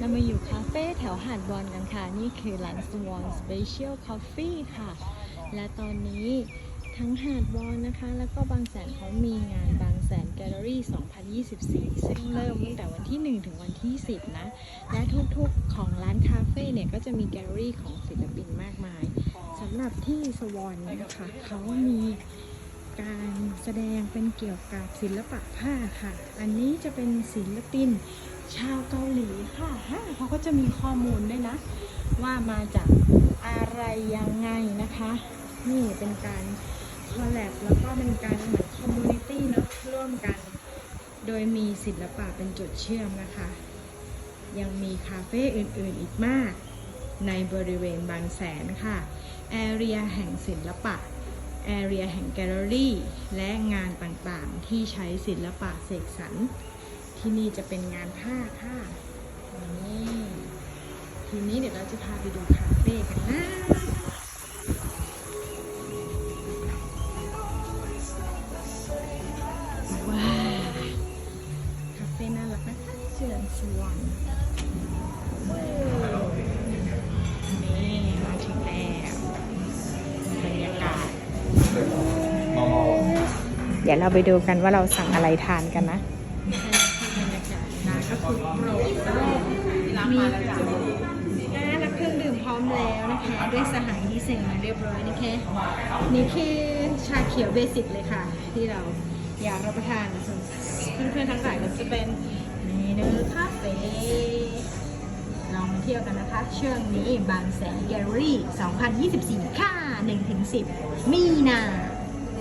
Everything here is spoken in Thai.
เรามาอยู่คาเฟ่แถวหาดบอลกันค่ะ นี่คือร้าน Swan Special Coffee ค่ะ และตอนนี้ทั้งหาดบอลนะคะ แล้วก็บางแสนเขามีงานบางแสนแกลเลอรี่ 2024 ซึ่งเริ่มตั้งแต่วันที่ 1 ถึงวันที่ 10 นะ และทุกๆของร้านคาเฟ่เนี่ย ก็จะมีแกลเลอรี่ของศิลปินมากมายสำหรับที่สวอนนะคะเขามี การแสดงเป็นเกี่ยวกับศิลปะผ้าค่ะ อันนี้จะเป็นศิลปินชาวเกาหลีค่ะฮะเขาก็จะมีข้อมูลด้วยนะ ว่ามาจากอะไรยังไงนะคะ นี่เป็นการคอลแลบแล้วก็เป็นการเหมือนคอมมูนิตี้เนาะร่วมกัน โดยมีศิลปะเป็นจุดเชื่อมนะคะ ยังมีคาเฟ่อื่นๆอีกมาก ในบริเวณบางแสนค่ะแอเรียแห่งศิลปะ แอเรียแห่งแกลเลอรี่ และงานต่างๆ ที่ใช้ศิลปะเสกสรรที่นี่จะเป็นงานผ้าค่ะนี่ทีนี้เดี๋ยวเราจะพาไปดูคาเฟ่กันนะว้าวคาเฟ่น่ารักนะคะเชิญชวนนี่ ดี๋ยวเราไปดูกันว่าเราสั่งอะไรทานกันนะก็คือโปรมีอ่ารับเครื่องดื่มพร้อมแล้วนะคะด้วยสหายที่เซ็นมาเรียบร้อยนะคะนี่คือชาเขียวเบสิกเลยค่ะ ที่เราอยากรับประทานส่วนเพื่อนๆทั้งหลายก็จะเป็นเมนูคาเฟ่ลองเที่ยวกันนะคะเชื่องนี้บางแสนแกลเลอรี่ 2024 ค่ะ 1-10 มีนา